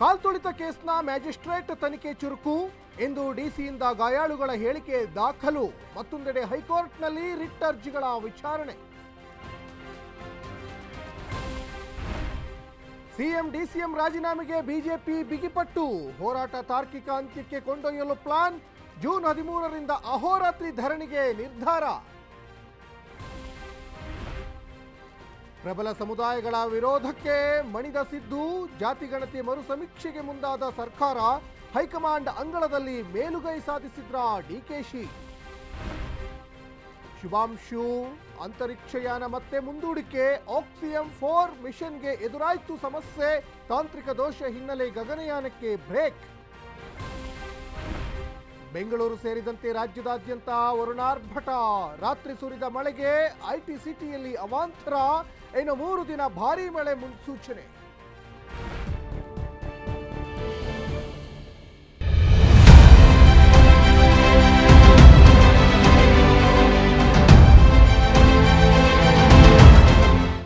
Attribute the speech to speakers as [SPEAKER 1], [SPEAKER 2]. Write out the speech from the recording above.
[SPEAKER 1] ಕಾಲ್ತುಳಿತ ಕೇಸ್ನ ಮ್ಯಾಜಿಸ್ಟ್ರೇಟ್ ತನಿಖೆ ಚುರುಕು. ಇಂದು ಡಿಸಿಯಿಂದ ಗಾಯಾಳುಗಳ ಹೇಳಿಕೆ ದಾಖಲು. ಮತ್ತೊಂದೆಡೆ ಹೈಕೋರ್ಟ್ನಲ್ಲಿ ರಿಟ್ ಅರ್ಜಿಗಳ ವಿಚಾರಣೆ. ಸಿಎಂ, ಡಿಸಿಎಂ ರಾಜೀನಾಮೆಗೆ ಬಿಜೆಪಿ ಬಿಗಿಪಟ್ಟು. ಹೋರಾಟ ತಾರ್ಕಿಕ ಅಂತ್ಯಕ್ಕೆ ಕೊಂಡೊಯ್ಯಲು ಪ್ಲಾನ್. ಜೂನ್ ಹದಿಮೂರರಿಂದ ಅಹೋರಾತ್ರಿ ಧರಣಿಗೆ ನಿರ್ಧಾರ. ಪ್ರಬಲ ಸಮುದಾಯಗಳ ವಿರೋಧಕ್ಕೆ ಮಣಿದ ಸಿದ್ದು, ಜಾತಿ ಗಣತಿ ಮರು ಸಮೀಕ್ಷೆಗೆ ಮುಂದಾದ ಸರ್ಕಾರ ಹೈಕಮಾಂಡ್ ಅಂಗಳದಲ್ಲಿ ಮೇಲುಗೈ ಸಾಧಿಸಿದ್ರ ಡಿಕೆಶಿ ಶುಭಾಂಶು. ಅಂತರಿಕ್ಷಯಾನ ಮತ್ತೆ ಮುಂದೂಡಿಕೆ. ಆಕ್ಸಿಯಂ ಫೋರ್ ಮಿಷನ್ಗೆ ಎದುರಾಯಿತು ಸಮಸ್ಯೆ. ತಾಂತ್ರಿಕ ದೋಷ ಹಿನ್ನೆಲೆ ಗಗನಯಾನಕ್ಕೆ ಬ್ರೇಕ್. ಬೆಂಗಳೂರು ಸೇರಿದಂತೆ ರಾಜ್ಯದಾದ್ಯಂತ ವರುಣಾರ್ಭಟ. ರಾತ್ರಿ ಸುರಿದ ಮಳೆಗೆ ಐಟಿ ಸಿಟಿಯಲ್ಲಿ ಅವಾಂತರ. ಇನ್ನು ಮೂರು ದಿನ ಭಾರೀ ಮಳೆ ಮುನ್ಸೂಚನೆ.